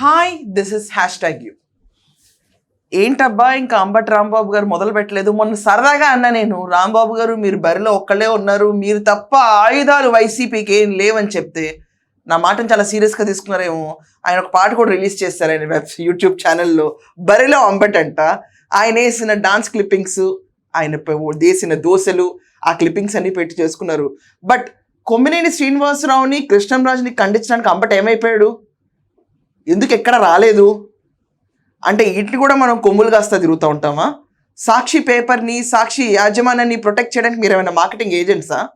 Hi this is hashtag you. ఏంటబ్బా ఇంకా అంబటి రాంబాబు గారు మొదలు పెట్టలేదు. మొన్న సరదాగా అన్న నేను రాంబాబు గారు మీరు బరిలో ఒక్కళ్ళే ఉన్నారు. మీరు తప్ప ఆయుధాలు వైసీపీకి ఏం లేవని చెప్తే నా మాటను చాలా సీరియస్గా తీసుకున్నారేమో. ఆయన ఒక పాట కూడా రిలీజ్ చేస్తారు ఆయన వెబ్ యూట్యూబ్ ఛానల్లో. బరిలో అంబట్ అంట. ఆయన వేసిన డాన్స్ క్లిప్పింగ్స్ ఆయన వేసిన దోశలు ఆ క్లిప్పింగ్స్ అన్ని పెట్టి చేసుకున్నారు. బట్ కొమ్మినేని శ్రీనివాసరావుని కృష్ణంరాజుని ఖండించడానికి అంబట్ ఏమైపోయాడు? ఎందుకు ఎక్కడ రాలేదు? అంటే వీటిని కూడా మనం కొమ్ములు కాస్తా తిరుగుతూ ఉంటామా? సాక్షి పేపర్ని సాక్షి యాజమాన్యాన్ని ప్రొటెక్ట్ చేయడానికి మీరు ఏమైనా మార్కెటింగ్ ఏజెంట్సా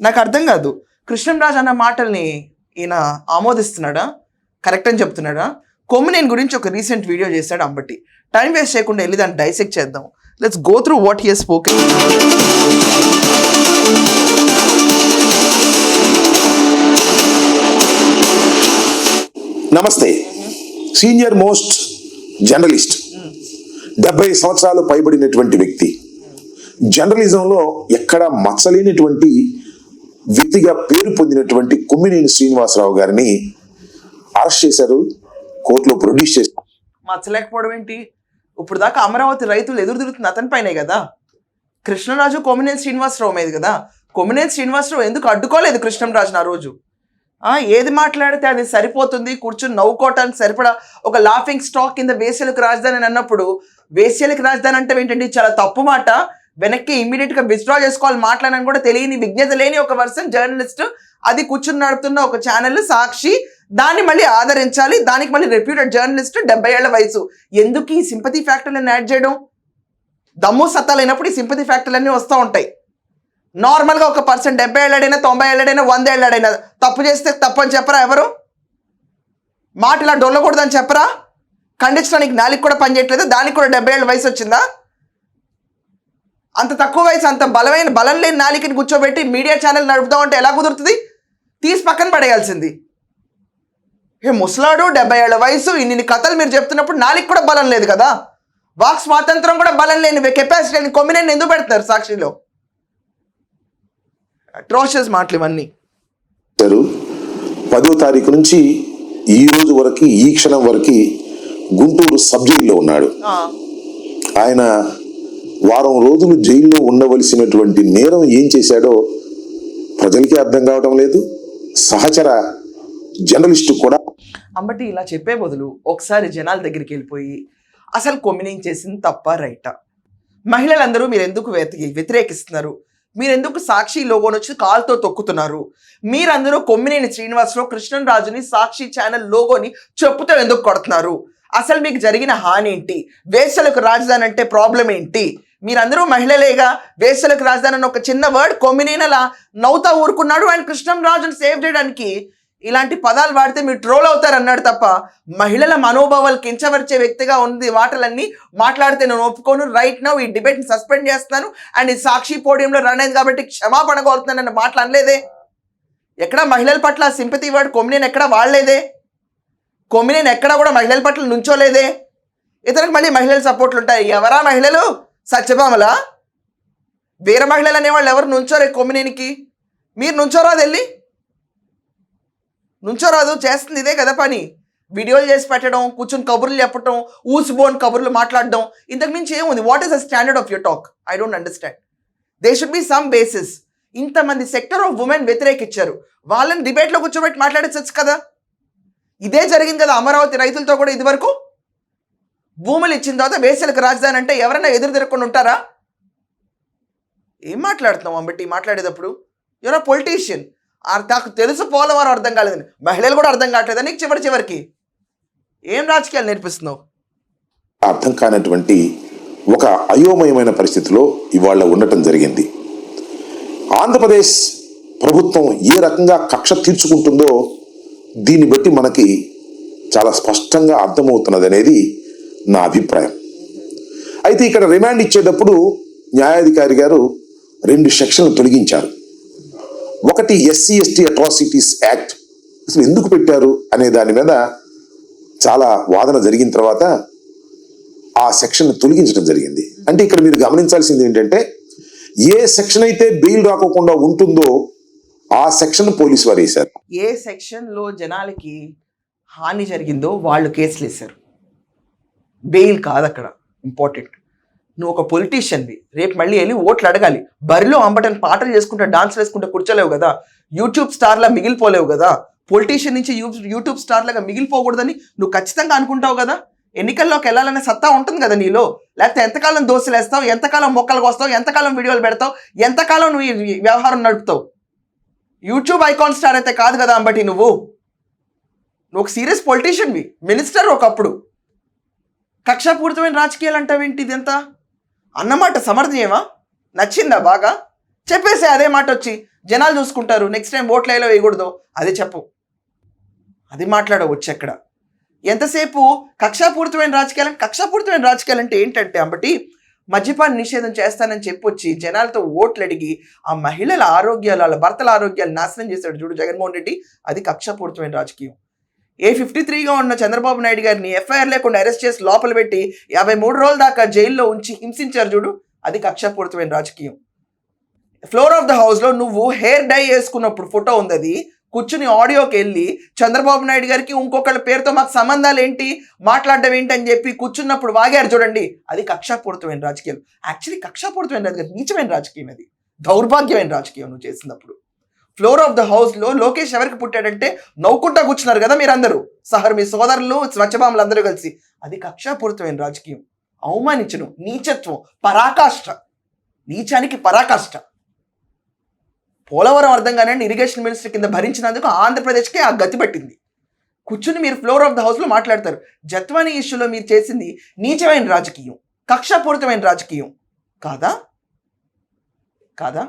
నాకు అర్థం కాదు. కృష్ణంరాజు అన్న మాటల్ని ఈయన ఆమోదిస్తున్నాడా? కరెక్ట్ అని చెప్తున్నాడా? కొమ్మినేని గురించి ఒక రీసెంట్ వీడియో చేశాడు అంబటి. టైం వేస్ట్ చేయకుండా వెళ్ళి దాన్ని డైసెక్ట్ చేద్దాం. Let's go through what here spoken నమస్తే. Senior most journalist. డెబ్బై సంవత్సరాలు పైబడినటువంటి వ్యక్తి. జర్నలిజంలో ఎక్కడ మచ్చలేనటువంటి వ్యక్తిగా పేరు పొందినటువంటి కొమ్మినేని శ్రీనివాసరావు గారిని అరెస్ట్ చేశారు కోర్టులో ప్రొడ్యూస్ చేశారు. మచ్చలేకపోవడం ఏంటి? ఇప్పుడు దాకా అమరావతి రైతులు ఎదురు తిరుగుతుంది అతని పైనే కదా? కృష్ణరాజు కొమ్మినేని శ్రీనివాసరావు మీద కదా? కొమ్మినేని శ్రీనివాసరావు ఎందుకు అడ్డుకోలేదు కృష్ణరాజును ఆ రోజు? ఏది మాట్లాడితే అది సరిపోతుంది. కూర్చుని నవ్వుకోవటానికి సరిపడా ఒక లాఫింగ్ స్టాక్ కింద వేసేలకు రాజధాని అని అన్నప్పుడు వేసేలకు రాజధాని అంటే ఏంటంటే చాలా తప్పు మాట. వెనక్కి ఇమ్మీడియట్గా విత్డ్రా చేసుకోవాలి మాట్లాడని కూడా తెలియని విజ్ఞత లేని ఒక పర్సన్ జర్నలిస్ట్ అది కూర్చుని నడుపుతున్న ఒక ఛానల్ సాక్షి. దాన్ని మళ్ళీ ఆదరించాలి. దానికి మళ్ళీ రెప్యూటెడ్ జర్నలిస్ట్ డెబ్బై ఏళ్ళ వయసు. ఎందుకు ఈ సింపతి ఫ్యాక్టర్లను యాడ్ చేయడం? దమ్ము సత్తా లేనప్పుడు ఈ సింపతి ఫ్యాక్టర్లన్నీ వస్తూ ఉంటాయి. నార్మల్గా ఒక పర్సన్ డెబ్బై ఏళ్ళడైనా తొంభై ఏళ్ళడైనా వంద ఏళ్ళడైనా తప్పు చేస్తే తప్పు అని చెప్పరా ఎవరు? మాట ఇలా డొల్లకూడదని చెప్పరా? ఖండించడానికి నాలుగు కూడా పనిచేయట్లేదు దానికి కూడా డెబ్బై ఏళ్ళ వయసు వచ్చిందా? అంత తక్కువ వయసు అంత బలమైన బలం లేని నాలికని కూర్చోబెట్టి మీడియా ఛానల్ నడుపుదాం అంటే ఎలా కుదురుతుంది? తీసి పక్కన పడేయాల్సింది. ఏ ముసలాడు డెబ్బై ఏళ్ళ వయసు ఇన్ని కథలు మీరు చెప్తున్నప్పుడు నాలికి కూడా బలం లేదు కదా? వాక్ స్వాతంత్రం కూడా బలం లేని కెపాసిటీ లేని కొమ్మినేని ఎందుకు పెడతారు సాక్షిలో? అట్రోషియస్ మాటలు ఇవన్నీ. పదో తారీఖు నుంచి ఈ రోజు వరకు ఈ క్షణం వరకు గుంటూరు సబ్ జైల్లో ఉన్నాడు. ఆయన వారం రోజులు జైల్లో ఉండవలసినటువంటి నేరం ఏం చేశాడో ప్రజలకి అర్థం కావటం లేదు. సహచర జర్నలిస్టు కూడా అంబటి ఇలా చెప్పే బదులు ఒకసారి జనాల దగ్గరికి వెళ్ళిపోయి అసలు కొమ్మినేం చేసింది తప్ప రైటా? మహిళలందరూ మీరు ఎందుకు వ్యతి- వ్యతిరేకిస్తున్నారు? మీరెందుకు సాక్షి లోగోని వచ్చి కాల్తో తొక్కుతున్నారు? మీరందరూ కొమ్మినేని శ్రీనివాసరావు కృష్ణరాజుని సాక్షి ఛానల్ లోగోని చెప్పుతో ఎందుకు కొడుతున్నారు? అసలు మీకు జరిగిన హాని ఏంటి? వేసలకు రాజధాని అంటే ప్రాబ్లం ఏంటి? మీరందరూ మహిళలేగా? వేసలకు రాజధాని అన్న ఒక చిన్న వర్డ్ కొమ్మినేనలా అలా నవ్వుతా ఊరుకున్నాడు. అండ్ కృష్ణరాజుని సేవ్ చేయడానికి ఇలాంటి పదాలు వాడితే మీరు ట్రోల్ అవుతారు అన్నాడు తప్ప మహిళల మనోభావాలు కించవరిచే వ్యక్తిగా ఉంది మాటలన్నీ మాట్లాడితే నేను ఒప్పుకోను. రైట్ నౌ ఈ డిబేట్ని సస్పెండ్ చేస్తాను అండ్ ఈ సాక్షి పోడియంలో రన్ అయింది కాబట్టి క్షమాపణ కోరుతున్నానన్న మాటలు అనలేదే. ఎక్కడ మహిళల పట్ల సింపతి వాడు? కొమ్మినేని ఎక్కడ వాడలేదే? కొమ్మినేని ఎక్కడ కూడా మహిళల పట్ల నుంచోలేదే. ఇతనికి మళ్ళీ మహిళల సపోర్ట్లు ఉంటాయి. ఎవరా మహిళలు? సత్యభామల? వీర మహిళలు అనేవాళ్ళు ఎవరు నుంచోరే కొమ్మినేనికి మీరు నుంచోరా వెళ్ళి నుంచో రాదు చేస్తుంది ఇదే కదా పని. వీడియోలు చేసి పెట్టడం కూర్చొని కబుర్లు చెప్పడం ఊసిబోన్ కబుర్లు మాట్లాడడం ఇంతకు మించి ఏముంది? What is the standard of your talk I don't understand they should be some basis ఇంతమంది సెక్టర్ ఆఫ్ ఉమెన్ వ్యతిరేకించారు. వాళ్ళని డిబేట్లో కూర్చోబెట్టి మాట్లాడచ్చు కదా? ఇదే జరిగింది కదా అమరావతి రైతులతో కూడా ఇదివరకు? భూములు ఇచ్చిన తర్వాత వేసలకు రాజధాని అంటే ఎవరైనా ఎదురు తిరగకుండా ఉంటారా? ఏం మాట్లాడుతున్నాం అంబట్టి? మాట్లాడేటప్పుడు? యువర్ పొలిటీషియన్ నాకు తెలుసు పోలవరం అర్థం కాలేదని. మహిళలు కూడా అర్థం కావట్లేదని నీకు చివరి చివరికి? ఏం రాజకీయాలు నేర్పిస్తున్నావు? అర్థం కానటువంటి ఒక అయోమయమైన పరిస్థితిలో ఇవాళ ఉండటం జరిగింది. ఆంధ్రప్రదేశ్ ప్రభుత్వం ఏ రకంగా కక్ష తీర్చుకుంటుందో దీన్ని బట్టి మనకి చాలా స్పష్టంగా అర్థమవుతున్నది అనేది నా అభిప్రాయం. అయితే ఇక్కడ రిమాండ్ ఇచ్చేటప్పుడు న్యాయాధికారి గారు రెండు సెక్షన్లు తొలగించారు. ఒకటి ఎస్సీ ఎస్టీ అట్రాసిటీస్ యాక్ట్ అసలు ఎందుకు పెట్టారు అనే దాని మీద చాలా వాదన జరిగిన తర్వాత ఆ సెక్షన్ తొలగించడం జరిగింది. అంటే ఇక్కడ మీరు గమనించాల్సింది ఏంటంటే ఏ సెక్షన్ అయితే బెయిల్ రాకోకుండా ఉంటుందో ఆ సెక్షన్ పోలీసు వారు వేశారు. ఏ సెక్షన్లో జనాలకి హాని జరిగిందో వాళ్ళు కేసులు వేశారు బెయిల్ కాదు అక్కడ ఇంపార్టెంట్. నువ్వు ఒక పొలిటీషియన్వి రేపు మళ్ళీ వెళ్ళి ఓట్లు అడగాలి. బరిలో అంబటన్ పాటలు చేసుకుంటా డాన్స్ వేసుకుంటా కూర్చోలేవు కదా. యూట్యూబ్ స్టార్లా మిగిలిపోలేవు కదా. పొలిటీషియన్ నుంచి యూ- యూట్యూబ్ స్టార్లాగా మిగిలిపోకూడదని నువ్వు ఖచ్చితంగా అనుకుంటావు కదా. ఎన్నికల్లోకి వెళ్ళాలనే సత్తా ఉంటుంది కదా నీలో. లేకపోతే ఎంతకాలం దోశలు వేస్తావు? ఎంతకాలం మొక్కలకు వస్తావు ఎంతకాలం వీడియోలు పెడతావు? ఎంతకాలం నువ్వు ఈ వ్యవహారం నడుపుతావు? యూట్యూబ్ ఐకాన్ స్టార్ అయితే కాదు కదా అంబటి నువ్వు. నువ్వు ఒక సీరియస్ పొలిటీషియన్వి మినిస్టర్ ఒకప్పుడు. కక్షాపూరితమైన రాజకీయాలు అంటావేంటి ఇదంతా? అన్నమాట సమర్థనీయమా నచ్చిందా బాగా? చెప్పేసి అదే మాట వచ్చి జనాలు చూసుకుంటారు నెక్స్ట్ టైం ఓట్లు వేయలో వేయకూడదు అదే చెప్పు. అది మాట్లాడవచ్చు ఎక్కడ. ఎంతసేపు కక్షాపూరితమైన రాజకీయాలు కక్షాపూరితమైన రాజకీయాలు అంటే ఏంటంటే అంబటి మద్యపాన నిషేధం చేస్తానని చెప్పొచ్చి జనాలతో ఓట్లు అడిగి ఆ మహిళల ఆరోగ్యాలు వాళ్ళ భర్తల ఆరోగ్యాలు నాశనం చేశాడు చూడు జగన్మోహన్ రెడ్డి అది కక్షాపూరితమైన రాజకీయం. ఏ ఫిఫ్టీ త్రీగా ఉన్న చంద్రబాబు నాయుడు గారిని ఎఫ్ఐఆర్ లేకుండా అరెస్ట్ చేసి లోపల పెట్టి యాభై మూడు రోజుల దాకా జైల్లో ఉంచి హింసించారు చూడు. అది కక్షపూరితమైన రాజకీయం. ఫ్లోర్ ఆఫ్ ద హౌస్లో నువ్వు హెయిర్ డై వేసుకున్నప్పుడు ఫోటో ఉంది అది. కూర్చుని ఆడియోకి వెళ్ళి చంద్రబాబు నాయుడు గారికి ఇంకొకళ్ళ పేరుతో మాకు సంబంధాలు ఏంటి? మాట్లాడడం ఏంటి అని చెప్పి కూర్చున్నప్పుడు వాగారు చూడండి. అది కక్షాపూరితమైన రాజకీయం. యాక్చువల్లీ కక్షాపూరితమైన రాజకీయం. నీచమైన రాజకీయం అది. దౌర్భాగ్యమైన రాజకీయం నువ్వు చేసినప్పుడు. ఫ్లోర్ ఆఫ్ ద హౌస్లో లోకేష్ ఎవరికి పుట్టాడంటే నవ్వుకుంటా కూర్చున్నారు కదా మీరందరూ. సహర్ మీ సోదరులు స్వచ్ఛభామలు అందరూ కలిసి. అది కక్షాపూరితమైన రాజకీయం. అవమానించను నీచత్వం పరాకాష్ట. నీచానికి పరాకాష్ట. పోలవరం అర్థం కానివ్వండి ఇరిగేషన్ మినిస్టర్ కింద భరించినందుకు ఆంధ్రప్రదేశ్కి ఆ గతి పట్టింది. కూర్చుని మీరు ఫ్లోర్ ఆఫ్ ద హౌస్లో మాట్లాడతారు. జత్వానీ ఇష్యూలో మీరు చేసింది నీచమైన రాజకీయం కక్షాపూరితమైన రాజకీయం. కాదా? కాదా?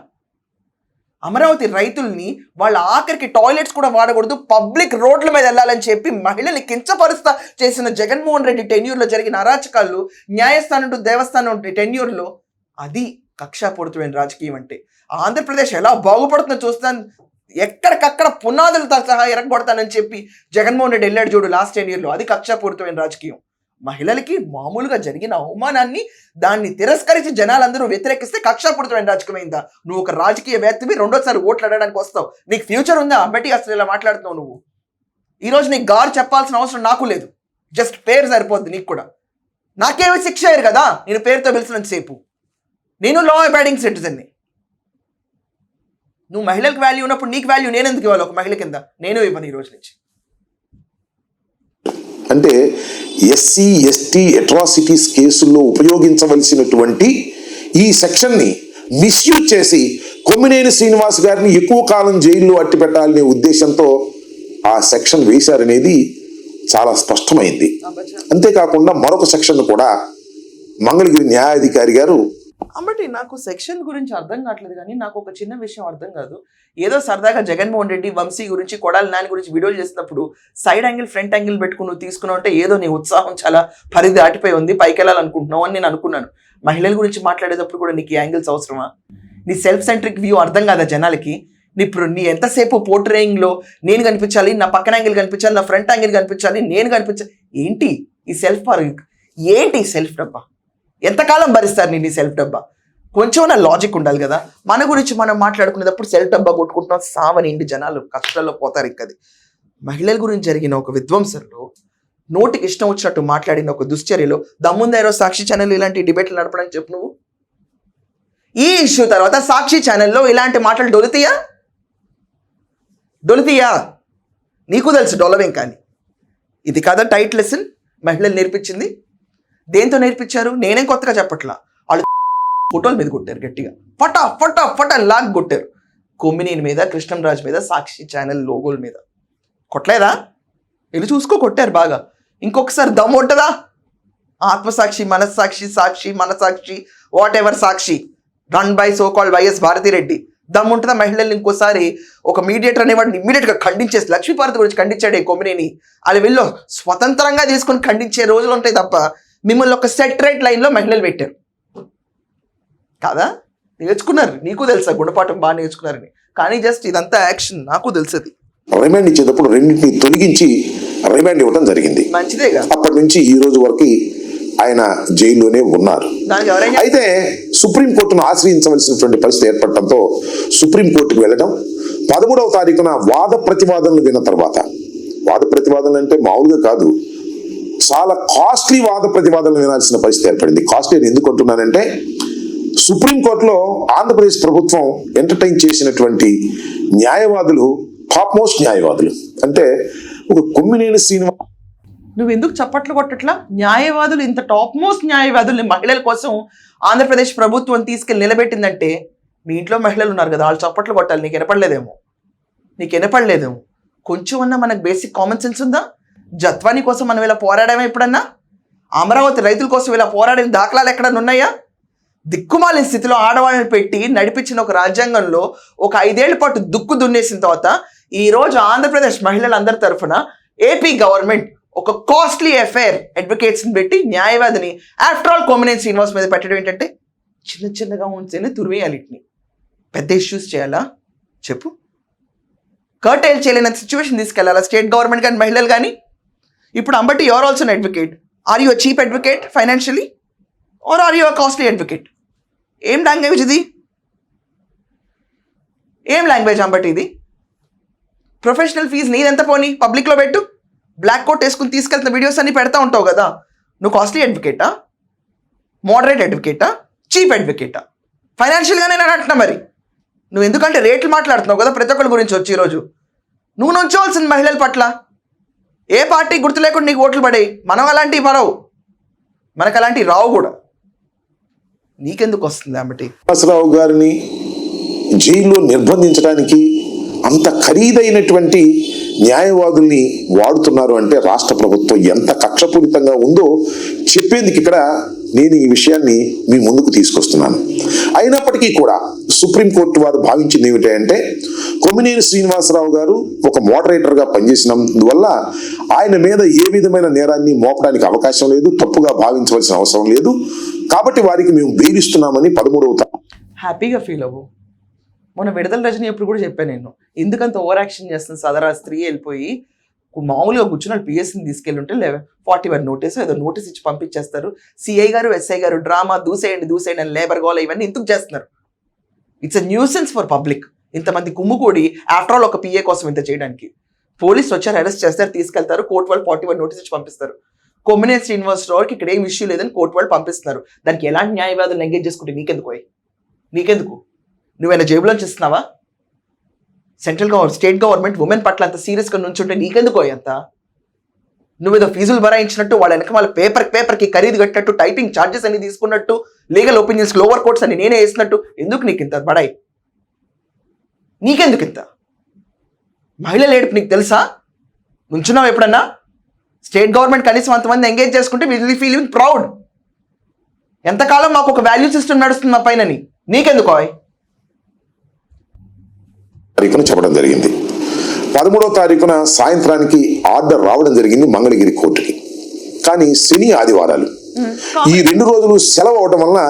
అమరావతి రైతుల్ని వాళ్ళ ఆఖరికి టాయిలెట్స్ కూడా వాడకూడదు పబ్లిక్ రోడ్ల మీద వెళ్ళాలని చెప్పి మహిళల్ని కించపరుస్తా చేసిన జగన్మోహన్ రెడ్డి టెన్యూర్లో జరిగిన అరాచకాలు న్యాయస్థానం టు దేవస్థానం టెన్యూర్లో అది కక్షాపూరితమైన రాజకీయం అంటే. ఆంధ్రప్రదేశ్ ఎలా బాగుపడుతుందో చూస్తాను. ఎక్కడికక్కడ పునాదులతో సహా ఎరగబడతానని చెప్పి జగన్మోహన్ రెడ్డి వెళ్ళాడు చూడు లాస్ట్ టెన్ ఇయర్లో అది కక్షాపూరితమైన రాజకీయం. మహిళలకి మామూలుగా జరిగిన అవమానాన్ని దాన్ని తిరస్కరించి జనాలందరూ వ్యతిరేకిస్తే కక్షాపూరితమైన రాజకీయం అయిందా? నువ్వు ఒక రాజకీయ వ్యక్తివి రెండోసారి ఓట్లు అడగడానికి వస్తావు. నీకు ఫ్యూచర్ ఉందా? అంబటి అసలు ఇలా మాట్లాడుతున్నావు నువ్వు. ఈరోజు నీకు గారు చెప్పాల్సిన అవసరం నాకు లేదు. జస్ట్ పేరు సరిపోద్ది నీకు కూడా. నాకేమి శిక్ష అయ్యారు కదా? నేను పేరుతో పిలిచినంతసేపు నేను లా అబైడింగ్ సిటిజన్ని నువ్వు మహిళలకు వాల్యూ ఉన్నప్పుడు నీకు వాల్యూ నేను ఎందుకు ఇవ్వాలి ఒక మహిళ కింద? నేను ఇవ్వను ఈ రోజు నుంచి. అంటే ఎస్సీ ఎస్టీ అట్రాసిటీస్ కేసుల్లో ఉపయోగించవలసినటువంటి ఈ సెక్షన్ని మిస్యూజ్ చేసి కొమ్మినేని శ్రీనివాస్ గారిని ఎక్కువ కాలం జైల్లో అట్టి పెట్టాలనే ఉద్దేశంతో ఆ సెక్షన్ వేశారనేది చాలా స్పష్టమైంది. అంతేకాకుండా మరొక సెక్షన్ కూడా మంగళగిరి న్యాయాధికారి గారు కాబట్టి నాకు సెక్షన్ గురించి అర్థం కావట్లేదు కానీ నాకు ఒక చిన్న విషయం అర్థం కాదు. ఏదో సరదాగా జగన్మోహన్ రెడ్డి వంశీ గురించి కొడాలి నాని గురించి వీడియోలు చేసినప్పుడు సైడ్ యాంగిల్ ఫ్రంట్ యాంగిల్ పెట్టుకుని నువ్వు తీసుకున్నావు అంటే ఏదో నీ ఉత్సాహం చాలా పరిధి దాటిపోయి ఉంది పైకి వెళ్ళాలనుకుంటున్నావు అని నేను అనుకున్నాను. మహిళల గురించి మాట్లాడేటప్పుడు కూడా నీకు యాంగిల్స్ అవసరమా? నీ సెల్ఫ్ సెంట్రిక్ వ్యూ అర్థం కాదా జనాలకి? ఇప్పుడు నీ ఎంతసేపు పోర్ట్రేయింగ్లో లో నేను కనిపించాలి నా పక్కన యాంగిల్ కనిపించాలి నా ఫ్రంట్ యాంగిల్ కనిపించాలి నేను కనిపించాలి ఏంటి ఈ సెల్ఫ్ ఏంటి ఈ సెల్ఫ్ డబ్బా? ఎంతకాలం భరిస్తారు నేను ఈ సెల్ఫ్ డబ్బా? కొంచెం నా లాజిక్ ఉండాలి కదా. మన గురించి మనం మాట్లాడుకునేటప్పుడు సెల్ఫ్ డబ్బా కొట్టుకుంటున్నాం సావనిండి జనాలు కష్టాల్లో పోతారు ఇంకది మహిళల గురించి జరిగిన ఒక విధ్వంసంలో నోటికి ఇష్టం వచ్చినట్టు మాట్లాడిన ఒక దుశ్చర్యలో దమ్ముందేరో సాక్షి ఛానల్ ఇలాంటి డిబేట్లు నడపడానికి చెప్పు నువ్వు. ఈ ఇష్యూ తర్వాత సాక్షి ఛానల్లో ఇలాంటి మాటలు డొలితీయా డొలితీయా నీకు తెలుసు డొలవేం కానీ. ఇది కాదా టైట్ లెసన్ మహిళలు నేర్పించింది? దేంతో నేర్పించారు? నేనేం కొత్తగా చెప్పట్లా. వాళ్ళు ఫోటోల మీద కొట్టారు గట్టిగా. ఫటా ఫటా ఫటా లాగ్ కొట్టారు. కొమ్మినేని మీద కృష్ణంరాజ్ మీద సాక్షి ఛానల్ లోగోల మీద. కొట్టలేదా? వెళ్ళి చూసుకో కొట్టారు బాగా. ఇంకొకసారి దమ్ము ఉంటుందా? ఆత్మసాక్షి మనస్సాక్షి సాక్షి మనసాక్షి whatever Sakshi. Run by so call YS Bharathireddy dum ఉంటుందా మహిళల్ని ఇంకోసారి? ఒక మీడియేటర్ అనేవాడిని ఇమ్మీడియట్గా ఖండించేసి లక్ష్మీపార్వతి గురించి ఖండించాడే ఈ కొమ్మినేని. అది వెళ్ళో స్వతంత్రంగా తీసుకొని ఖండించే రోజులు ఉంటాయి తప్ప మిమ్మల్ని ఒక సెటరేట్ లైన్లో మహిళలు పెట్టారు. కాదా? నేర్చుకున్నారు. నీకు తెలుసా గుణపాఠం బాగా నేర్చుకున్నారని. కానీ జస్ట్ ఇదంతా యాక్షన్ నాకు తెలుసది. రిమాండ్ ఇచ్చేటప్పుడు రెండింటిని తొలగించి రిమాండ్ ఇవ్వడం జరిగింది. మంచిదేగా. అప్పటి నుంచి ఈ రోజు వరకు ఆయన జైల్లోనే ఉన్నారు. అయితే సుప్రీంకోర్టును ఆశ్రయించవలసినటువంటి పరిస్థితి ఏర్పడటంతో సుప్రీంకోర్టుకు వెళ్ళడం పదమూడవ తారీఖున వాద ప్రతివాదనలు విన్న తర్వాత వాద ప్రతివాదనలు అంటే మామూలుగా కాదు చాలా కాస్ట్లీ వాద ప్రతివాదనలు వినాల్సిన పరిస్థితి ఏర్పడింది. కాస్ట్లీ నేను ఎందుకు అంటున్నానంటే సుప్రీంకోర్టులో ఆంధ్రప్రదేశ్ ప్రభుత్వం ఎంటర్టైన్ చేసినటువంటి న్యాయవాదులు టాప్ మోస్ట్ న్యాయవాదులు. అంటే ఒక కొమ్మినేని శ్రీనివాస్ నువ్వు ఎందుకు చప్పట్లు కొట్టట్లా? న్యాయవాదులు ఇంత టాప్ మోస్ట్ న్యాయవాదుల్ని మహిళల కోసం ఆంధ్రప్రదేశ్ ప్రభుత్వం తీసుకెళ్ళి నిలబెట్టిందంటే మీ ఇంట్లో మహిళలు ఉన్నారు కదా వాళ్ళు చప్పట్లు కొట్టాలి. నీకు వినపడలేదేమో. నీకు వినపడలేదేమో. కొంచెం అన్నా మనకు బేసిక్ కామన్ సెన్స్ ఉందా? జత్వాని కోసం మనం ఇలా పోరాడామే ఎప్పుడన్నా? అమరావతి రైతుల కోసం ఇలా పోరాడిన దాఖలాలు ఎక్కడన్నా ఉన్నాయా? దిక్కుమాలిన స్థితిలో ఆడవాళ్ళని పెట్టి నడిపించిన ఒక రాజ్యాంగంలో ఒక ఐదేళ్ళ పాటు దుక్కు దున్నేసిన తర్వాత ఈరోజు ఆంధ్రప్రదేశ్ మహిళలందరి తరఫున ఏపీ గవర్నమెంట్ ఒక కాస్ట్లీ అఫైర్ అడ్వకేట్స్ని పెట్టి న్యాయవాదిని ఆఫ్టర్ ఆల్ కొమ్మినేని శ్రీనివాస్ మీద పెట్టడం ఏంటంటే చిన్న చిన్నగా ఉంటేనే తురివేయాలిటిని పెద్ద ఇష్యూస్ చేయాలా? చెప్పు. కర్టైల్ చేయలేని సిచ్యువేషన్ తీసుకెళ్ళాలా? స్టేట్ గవర్నమెంట్ కానీ మహిళలు కానీ? ఇప్పుడు Ambati your also advocate are you cheap advocate financially are are you costly advocate ఏం లాంగ్వేజ్ ఇది? ఏం లాంగ్వేజ్ అంబటి ఇది? ప్రొఫెషనల్ ఫీజు నీదెంత పోనీ? పబ్లిక్లో పెట్టు. బ్లాక్ కోట్ వేసుకుని తీసుకెళ్తున్న వీడియోస్ అన్ని పెడతా ఉంటావు కదా. నువ్వు కాస్ట్లీ అడ్వకేటా మోడరేట్ అడ్వకేటా చీప్ అడ్వకేటా ఫైనాన్షియల్గానే నేను అంటున్నా మరి. నువ్వు ఎందుకంటే రేట్లు మాట్లాడుతున్నావు కదా ప్రతి ఒక్కరి గురించి వచ్చి ఈరోజు. నువ్వు నుంచోవాల్సిన మహిళల పట్ల. ఏ పార్టీ గుర్తు లేకుండా నీకు ఓట్లు పడాయి? మనం అలాంటివి పడవు. మనకు అలాంటివి రావు కూడా. నీకెందుకు వస్తుంది కాబట్టి శ్రీనివాసరావు గారిని జైల్లో నిర్బంధించడానికి అంత ఖరీదైనటువంటి న్యాయవాదుల్ని వాడుతున్నారు అంటే రాష్ట్ర ప్రభుత్వం ఎంత కక్షపూరితంగా ఉందో చెప్పేందుకు ఇక్కడ నేను ఈ విషయాన్ని మీ ముందుకు తీసుకొస్తున్నాను. అయినప్పటికీ కూడా సుప్రీంకోర్టు వారు భావించింది ఏమిటంటే కొమ్మినేని శ్రీనివాసరావు గారు ఒక మోడరేటర్గా పనిచేసినందువల్ల ఆయన మీద ఏ విధమైన నేరాన్ని మోపడానికి అవకాశం లేదు తప్పుగా భావించవలసిన అవసరం లేదు. కాబట్టి వారికి మేము బెయిలిస్తున్నామని పదమూడవ హ్యాపీగా ఫీల్ అవ్వు. మొన్న విడుదల రజని ఎప్పుడు కూడా చెప్పాను నేను ఎందుకంత ఓవర్ యాక్షన్ చేస్తుంది సదరా స్త్రీ వెళ్ళిపోయి మామూలుగా కూర్చున్న పిఎస్సిని తీసుకెళ్ళుంటే లే ఫార్టీ వన్ నోటీస్ ఏదో నోటీస్ ఇచ్చి పంపించేస్తారు. సిఐ గారు ఎస్ఐ గారు డ్రామా దూసేయండి దూసేయండి లేబర్ గోల ఇవన్నీ ఎందుకు చేస్తున్నారు? It's a nuisance for public ఇంతమంది కుమ్ముకూడి ఆఫ్టర్ ఆల్ ఒక పిఏ కోసం ఇంత చేయడానికి. పోలీస్ వచ్చారు అరెస్ట్ చేస్తారు తీసుకెళ్తారు కోర్టు వాళ్ళు ఫార్టీ వన్ నోటీస్ ఇచ్చి పంపిస్తారు. కొమ్మినేని శ్రీనివాస్ రావుకి ఇక్కడ ఏం ఇష్యూ లేదని కోర్టు వాళ్ళు పంపిస్తున్నారు. దానికి ఎలాంటి న్యాయవాదులు ఎంగేజ్ చేసుకుంటే నీకెందుకు పోయి నీకెందుకు? నువ్వైనా జేబులో చేస్తున్నావా central government state government women పట్ల అంత సీరియస్గా నుంచుంటే నీకెందుకు అంత? నువ్వు ఏదో ఫీజులు భరాయించినట్టు వాళ్ళ వెనక వాళ్ళ పేపర్ పేపర్కి ఖరీదు కట్టినట్టు టైపింగ్ ఛార్జెస్ అన్ని తీసుకున్నట్టు లీగల్ ఒపీనియన్స్ లోవర్ కోర్ట్స్ అని నేనే వేసినట్టు. ఎందుకు నీకు ఇంత బడాయి నీకెందుకు ఇంత? మహిళల ఏడుపు నీకు తెలుసా? నుంచున్నావు ఎప్పుడన్నా? స్టేట్ గవర్నమెంట్ కనీసం అంతమంది ఎంగేజ్ చేసుకుంటే విల్ ఫీలింగ్ ప్రౌడ్ ఎంతకాలం మాకు ఒక వాల్యూ సిస్టమ్ నడుస్తుంది మా పైనని? నీకెందుకు చెప్పడం జరిగింది. పదమూడవ తారీఖున సాయంత్రానికి ఆర్డర్ రావడం జరిగింది మంగళగిరి కోర్టుకి. కానీ శని ఆదివారాలు. ఈ రెండు రోజులు సెలవు అవడం వలన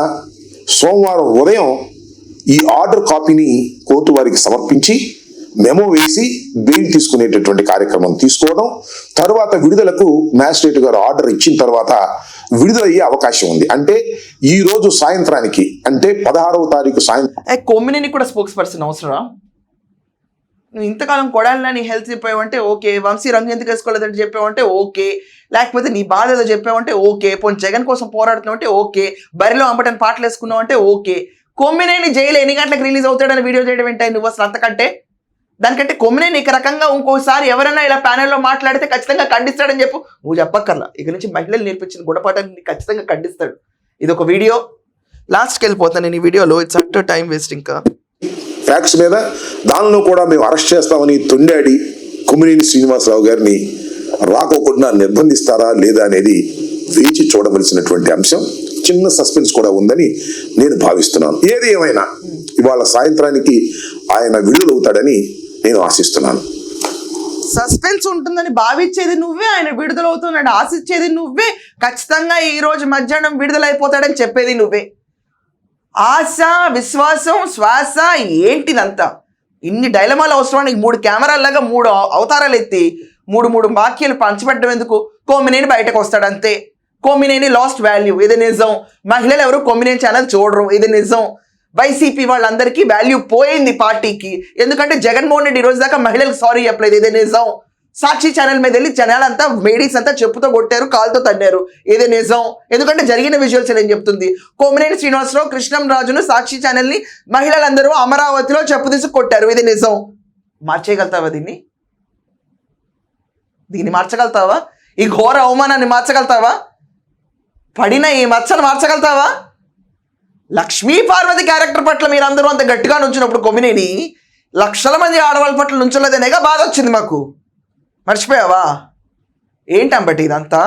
సోమవారం ఉదయం ఈ ఆర్డర్ కాపీని కోర్టు వారికి సమర్పించి మెమో వేసి బెయిల్ తీసుకునేటటువంటి కార్యక్రమం తీసుకోవడం తర్వాత విడుదలకు మ్యాజిస్ట్రేట్ గారు ఆర్డర్ ఇచ్చిన తర్వాత విడుదలయ్యే అవకాశం ఉంది. అంటే ఈ రోజు సాయంత్రానికి అంటే పదహారవ తారీఖు సాయంత్రం ఏ కొమ్మినేని కూడా స్పోక్స్ పర్సన్ అవసరమా? నువ్వు ఇంతకాలం కొడాలని నీ హెల్త్ చెప్పావంటే ఓకే వంశీ రంగు ఎందుకు వేసుకోలేదని చెప్పావంటే ఓకే లేకపోతే నీ బాధ ఏదో చెప్పావంటే ఓకే పోనీ జగన్ కోసం పోరాడుతున్నావు అంటే ఓకే బరిలో అంబటని పాటలు వేసుకున్నావు అంటే ఓకే కొమ్మినేని జైలు ఎన్ని గంటలకు రిలీజ్ అవుతాడని వీడియో చేయడం ఏంటంటే నువ్వు అసలు అంతకంటే? దానికంటే కొమ్మినేని ఇక రకంగా ఇంకోసారి ఎవరైనా ఇలా ప్యానెల్లో మాట్లాడితే ఖచ్చితంగా ఖండిస్తాడని చెప్పు. నువ్వు చెప్పక్కర్లా. ఇక నుంచి మహిళలు నేర్పించిన గుణపాఠాన్ని ఖచ్చితంగా ఖండిస్తాడు. ఇది ఒక వీడియో లాస్ట్కి వెళ్ళిపోతాను నేను ఈ వీడియోలో ఇట్స్ అట్ టైం వేస్ట్ ఇంకా ఫ్యాక్ట్స్ మీద దానిలో కూడా మేము అరెస్ట్ చేస్తామని తొండాడి కుమినేని శ్రీనివాసరావు గారిని రాకోకుండా నిర్బంధిస్తారా లేదా అనేది వేచి చూడవలసినటువంటి అంశం. చిన్న సస్పెన్స్ కూడా ఉందని నేను భావిస్తున్నాను. ఏది ఏమైనా ఇవాళ సాయంత్రానికి ఆయన విడుదలవుతాడని నేను ఆశిస్తున్నాను. సస్పెన్స్ ఉంటుందని భావించేది నువ్వే ఆయన విడుదలవుతున్నాడు ఆశించేది నువ్వే ఖచ్చితంగా ఈ రోజు మధ్యాహ్నం విడుదలైపోతాడని చెప్పేది నువ్వే. ఆశ విశ్వాసం శ్వాస ఏంటిదంతా? ఇన్ని డైలమాలు అవసరానికి మూడు కెమెరాల్లాగా మూడు అవతారాలు ఎత్తి మూడు మూడు వాక్యాలు పంచిపెట్టడం ఎందుకు? కోమినేని బయటకు వస్తాడు అంతే కోమినేని లాస్ట్ వాల్యూ ఇది నిజం. మహిళలు ఎవరు కోమినేని ఛానల్ చూడరు. ఇది నిజం. వైసీపీ వాళ్ళందరికీ వాల్యూ పోయింది పార్టీకి. ఎందుకంటే జగన్మోహన్ రెడ్డి ఈరోజు రోజు దాకా మహిళలకు సారీ చెప్పలేదు. ఇది నిజం. సాక్షి ఛానల్ మీద వెళ్ళి జనాలంతా లేడీస్ అంతా చెప్పుతో కొట్టారు కాలుతో తన్నారు. ఇది నిజం. ఎందుకంటే జరిగిన విజువల్స్ నేను చెప్తుంది. కోమినేని శ్రీనివాసరావు కృష్ణం రాజును సాక్షి ఛానల్ని మహిళలందరూ అమరావతిలో చెప్పు తీసి కొట్టారు. ఇది నిజం. మార్చేయగలుగుతావా దీన్ని? దీన్ని మార్చగలుగుతావా? ఈ ఘోర అవమానాన్ని మార్చగలుగుతావా? పడిన ఈ మచ్చను మార్చగలుగుతావా? లక్ష్మీ పార్వతి క్యారెక్టర్ పట్ల మీరందరూ అంత గట్టిగా నుంచినప్పుడు కొమ్మినేని లక్షల మంది ఆడవాళ్ళ పట్ల నుంచలేదనేగా బాధ వచ్చింది మాకు. మర్చిపోయావా? ఏంటంబటి ఇదంతా?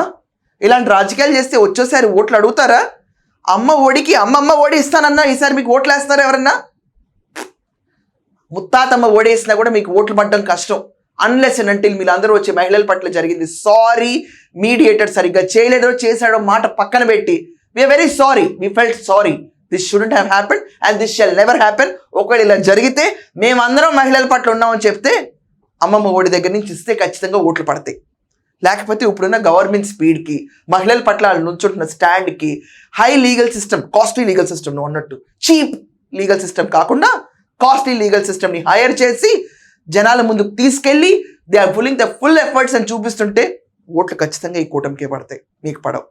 ఇలాంటి రాజకీయాలు చేస్తే వచ్చేసారి ఓట్లు అడుగుతారా? అమ్మ ఒడికి అమ్మమ్మ ఓడి ఇస్తానన్నా ఈసారి మీకు ఓట్లు వేస్తారా ఎవరన్నా? ముత్తాతమ్మ ఓడేసినా కూడా మీకు ఓట్లు పడడం కష్టం. అన్లెస్ అండ్ అంటిల్ మీరు అందరూ వచ్చే మహిళల పట్ల జరిగింది. సారీ మీడియేటర్ సరిగ్గా చేయలేదో చేశాడో మాట పక్కన పెట్టి. We are very sorry we felt sorry this shouldn't have happen and this shall never happen ఒకవేళ ఇలా జరిగితే మేమందరం మహిళల పట్ల ఉన్నామని చెప్తే అమ్మమ్మ ఒడి దగ్గర నుంచి ఇస్తే ఖచ్చితంగా ఓట్లు పడతాయి. లేకపోతే ఇప్పుడున్న గవర్నమెంట్ స్పీడ్కి మహిళల పట్ల వాళ్ళు నుంచుంటున్న స్టాండ్కి high legal system costly legal system అన్నట్టు చీప్ లీగల్ సిస్టమ్ కాకుండా కాస్ట్లీ లీగల్ సిస్టమ్ని హైర్ చేసి జనాల ముందుకు తీసుకెళ్ళి they are pulling the full efforts అని చూపిస్తుంటే ఓట్లు ఖచ్చితంగా ఈ కూటమికే పడతాయి. మీకు పడవు.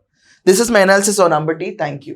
This is my analysis on Ambati thank you.